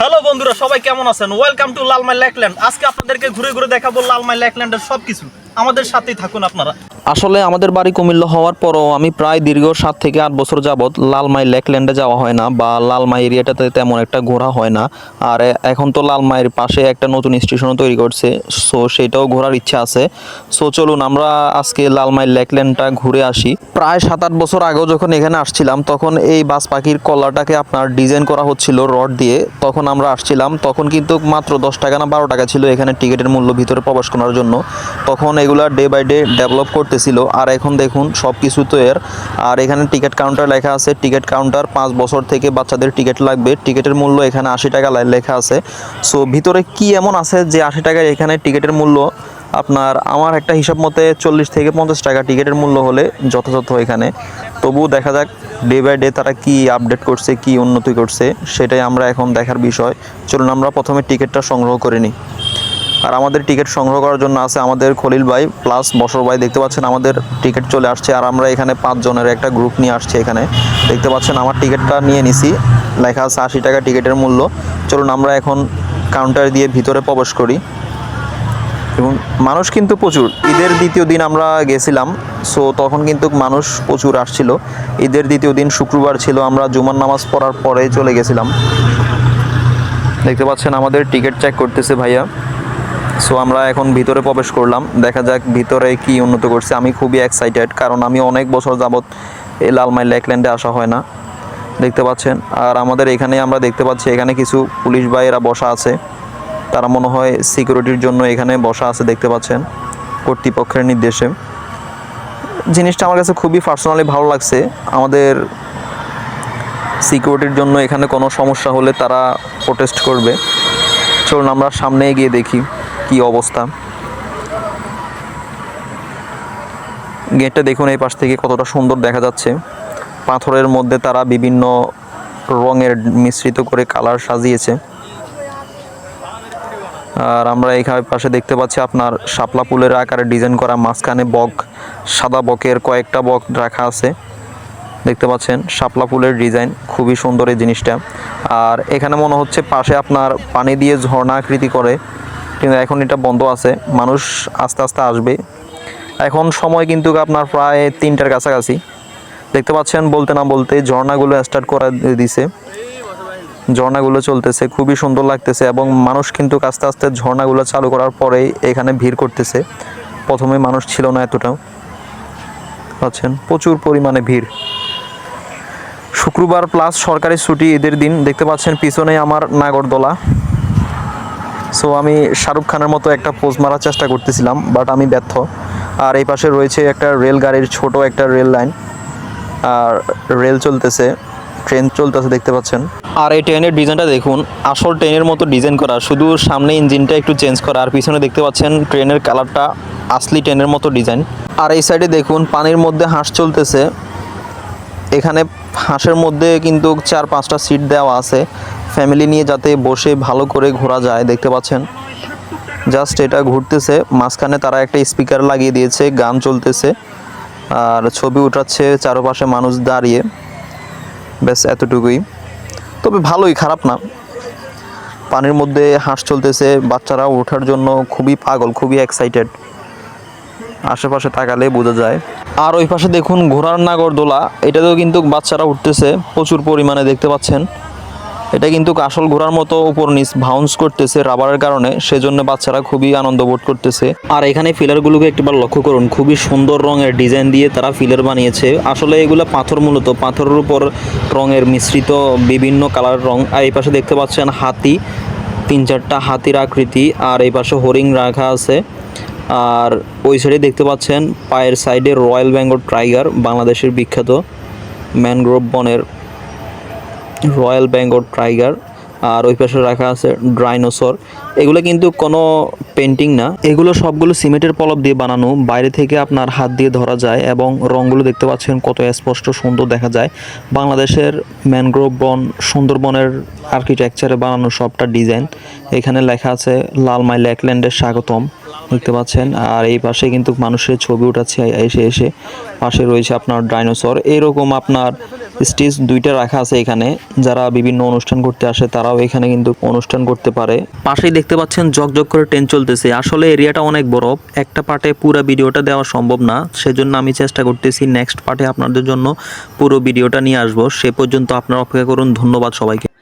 Hello বন্ধুরা, সবাই কেমন আছেন? ওয়েলকাম টু লালমাই ল্যাকল্যান্ড আজকে আপনাদেরকে ঘুরে ঘুরে দেখাবো লালমাই ল্যাকল্যান্ডের সব কিছু আমাদের সাথেই থাকুন আপনারা। আসলে আমাদের বাড়ি কুমিল্লা হওয়ার পরও আমি প্রায় দীর্ঘ সাত থেকে আট বছর যাবৎ লালমাই লেকল্যান্ডে যাওয়া হয় না বা লালমাই এরিয়াটাতে তেমন একটা ঘোরা হয় না। আর এখন তো লালমাইয়ের পাশে একটা নতুন স্টেশনও তৈরি করছে, সো সেটাও ঘোরার ইচ্ছা আছে। সো চলুন আমরা আজকে লালমাই লেকল্যান্ডটা ঘুরে আসি। প্রায় সাত আট বছর আগেও যখন এখানে আসছিলাম, তখন এই বাস পাখির কলাটাকে আপনার ডিজাইন করা হচ্ছিল রড দিয়ে। তখন আমরা আসছিলাম, তখন কিন্তু মাত্র দশ টাকা না বারো টাকা ছিল এখানে টিকিটের মূল্য ভিতরে প্রবেশ করার জন্য। তখন এগুলা ডে বাই ডে ডেভেলপ করতেছিল। আর এখন দেখুন সব কিছু তো এর। আর এখানে টিকিট কাউন্টার লেখা আছে। টিকিট কাউন্টার পাঁচ বছর থেকে বাচ্চাদের টিকিট লাগবে। টিকিটের মূল্য এখানে আশি টাকা লেখা আছে। সো ভিতরে কি এমন আছে যে আশি টাকার এখানে টিকিটের মূল্য? আপনার আমার একটা হিসাব মতে চল্লিশ থেকে পঞ্চাশ টাকা টিকিটের মূল্য হলে যথাযথ এখানে। তবুও দেখা যাক ডে বাই ডে তারা কি আপডেট করছে, কি উন্নতি করছে, সেটাই আমরা এখন দেখার বিষয়। চলুন আমরা প্রথমে টিকিটটা সংগ্রহ করে নিই। আর আমাদের টিকিট সংগ্রহ করার জন্য আছে আমাদের খলিল ভাই প্লাস বসর ভাই। দেখতে পাচ্ছেন আমাদের টিকিট চলে আসছে আর আমরা এখানে পাঁচ জনের একটা গ্রুপ নিয়ে আসছে এখানে। দেখতে পাচ্ছেন আমার টিকিটটা নিয়ে নিছি। লেখা আছে আশি টাকা টিকিটের মূল্য। চলুন আমরা এখন কাউন্টার দিয়ে ভিতরে প্রবেশ করি। এবং মানুষ কিন্তু প্রচুর। ঈদের দ্বিতীয় দিন আমরা গেছিলাম সো তখন কিন্তু মানুষ প্রচুর আসছিল। ঈদের দ্বিতীয় দিন শুক্রবার ছিল, আমরা জুমার নামাজ পড়ার পরে চলে গেছিলাম। দেখতে পাচ্ছেন আমাদের টিকিট চেক করতেছে ভাইয়া। সো আমরা এখন ভিতরে প্রবেশ করলাম। দেখা যাক ভিতরে কি উন্নত করছে। আমি খুবই এক্সাইটেড কারণ আমি অনেক বছর যাবত এই লালমাই লেকল্যান্ডে আসা হয় না। দেখতে পাচ্ছেন? আর আমাদের এখানে আমরা দেখতে পাচ্ছি, এখানে কিছু পুলিশ ভাইয়েরা বসা আছে। তারা মনে হয় সিকিউরিটির জন্য এখানে বসা আছে, দেখতে পাচ্ছেন? কর্তৃপক্ষের নির্দেশে। জিনিসটা আমার কাছে খুবই পার্সোনালি ভালো লাগছে। আমাদের সিকিউরিটির জন্য এখানে কোনো সমস্যা হলে তারা প্রোটেস্ট করবে। চলুন, আমরা সামনে গিয়ে দেখি। কি অবস্থা? গেটটা দেখুন, এই পাশ থেকে কতটা সুন্দর দেখা যাচ্ছে। পাথরের মধ্যে তারা বিভিন্ন রঙের মিশ্রিত করে কালার সাজিয়েছে। আর আমরা এখানে পাশে দেখতে পাচ্ছি আপনার শাপলা ফুলের আকারে ডিজাইন করা মাঝখানে বক, সাদা বকের কয়েকটা বক রাখা আছে। দেখতে পাচ্ছেন, শাপলা ফুলের ডিজাইন খুবই সুন্দর এই জিনিসটা। আর এখানে মনে হচ্ছে পাশে আপনার পানি দিয়ে ঝর্ণা আকৃতি করে কিন্তু এখন এটা বন্ধ আছে। মানুষ আস্তে আস্তে আসবে। এখন সময় কিন্তু আপনার প্রায় তিনটার কাছাকাছি। দেখতে পাচ্ছেন বলতে না বলতে ঝর্ণাগুলো স্টার্ট করা দিছে। ঝর্ণাগুলো চলতেছে, খুবই সুন্দর লাগতেছে এবং মানুষ কিন্তু আস্তে আস্তে ঝর্ণাগুলো চালু করার পরেই এখানে ভিড় করতেছে। প্রথমে মানুষ ছিল না এতটাও পাচ্ছেন? প্রচুর পরিমাণে ভিড়। শুক্রবার প্লাস সরকারি ছুটি ঈদের দিন। দেখতে পাচ্ছেন পিছনে আমার নাগরদোলা। সো আমি শাহরুখ খানের মতো একটা পোজ মারার চেষ্টা করতেছিলাম বাট আমি ব্যর্থ। আর এই পাশে রয়েছে একটা রেলগাড়ির ছোট একটা রেল লাইন। আর রেল চলতেছে, ট্রেন চলতেছে, দেখতে পাচ্ছেন। আর এই ট্রেনের ডিজাইনটা দেখুন, আসল ট্রেনের মতো ডিজাইন করা, শুধু সামনে ইঞ্জিনটা একটু চেঞ্জ করা, আর পিছনে দেখতে পাচ্ছেন ট্রেনের কালারটা আসলি ট্রেনের মতো ডিজাইন। আর এই সাইডে দেখুন, পানির মধ্যে হাঁস চলতেছে। এখানে হাঁসের মধ্যে কিন্তু চার পাঁচটা সিট দেওয়া আছে। ফ্যামিলি নিয়ে যাতে বসে ভালো করে ঘোরা যায়, দেখতে পাচ্ছেন? জাস্ট এটা ঘুরতেছে, মাঝখানে তারা একটা স্পিকার লাগিয়ে দিয়েছে, গান চলতেছে, আর ছবি উঠাচ্ছে চারপাশে মানুষ দাঁড়িয়ে। ব্যাস, এতটুকুই। তবে ভালোই, খারাপ না। পানির মধ্যে হাঁস চলতেছে বাচ্চারা ওঠার জন্য খুবই পাগল, খুবই এক্সাইটেড আশেপাশে তাকালে বোঝা যায়। আর ওই পাশে দেখুন ঘোড়ার নাগরদোলা, এটাতেও কিন্তু বাচ্চারা উঠতেছে, প্রচুর পরিমাণে, দেখতে পাচ্ছেন? এটা কিন্তু আসল ঘোড়ার মতো উপর নিচ ভাউন্স করতেছে রাবারের কারণে, সেজন্য বাচ্চারা খুবই আনন্দ বোধ করতেছে। আর এখানে ফিলারগুলোকে একটিবার লক্ষ্য করুন, খুবই সুন্দর রঙের ডিজাইন দিয়ে তারা ফিলার বানিয়েছে। আসলে এগুলো পাথর মূলত, পাথরের উপর রঙের মিশ্রিত বিভিন্ন কালার রং। আর এই পাশে দেখতে পাচ্ছেন হাতি, তিন চারটা হাতির আকৃতি, আর এই পাশে হরিং রাখা আছে। আর ওই সাইডে দেখতে পাচ্ছেন পায়ের সাইডে রয়্যাল বেঙ্গল টাইগার, বাংলাদেশের বিখ্যাত ম্যানগ্রোভ বনের রয়্যাল বেঙ্গল টাইগার, আর ওই পাশে রাখা আছে ড্রাইনোসর এগুলো কিন্তু কোনো পেন্টিং না। এগুলো সবগুলো সিমেন্টের পলব দিয়ে বানানো। বাইরে থেকে আপনার হাত দিয়ে ধরা যায় এবং রঙগুলো দেখতে পাচ্ছেন কত স্পষ্ট সুন্দর দেখা যায়। বাংলাদেশের ম্যানগ্রোভ বন, সুন্দরবনের আর্কিটেকচারে বানানো সবটা ডিজাইন। এখানে লেখা আছে লালমাই ল্যাকল্যান্ডের স্বাগতম। দেখতে পাচ্ছেন। আর এই পাশে কিন্তু মানুষের ছবি উঠাচ্ছে এসে এসে। পাশে রয়েছে আপনার ডাইনোসর। এরকম আপনার স্টেজ দুইটা রাখা আছে এখানে। যারা বিভিন্ন অনুষ্ঠান করতে আসে, তারাও এখানে কিন্তু অনুষ্ঠান করতে পারে। পাশেই দেখতে পাচ্ছেন জকজক করে ট্রেন চলতেছে। আসলে এরিয়াটা অনেক বড়। একটা পার্টে পুরো ভিডিওটা দেওয়া সম্ভব না। সেজন্য আমি চেষ্টা করতেছি নেক্সট পার্টে আপনাদের জন্য পুরো ভিডিওটা নিয়ে আসব। সে পর্যন্ত আপনারা অপেক্ষা করুন। ধন্যবাদ সবাইকে।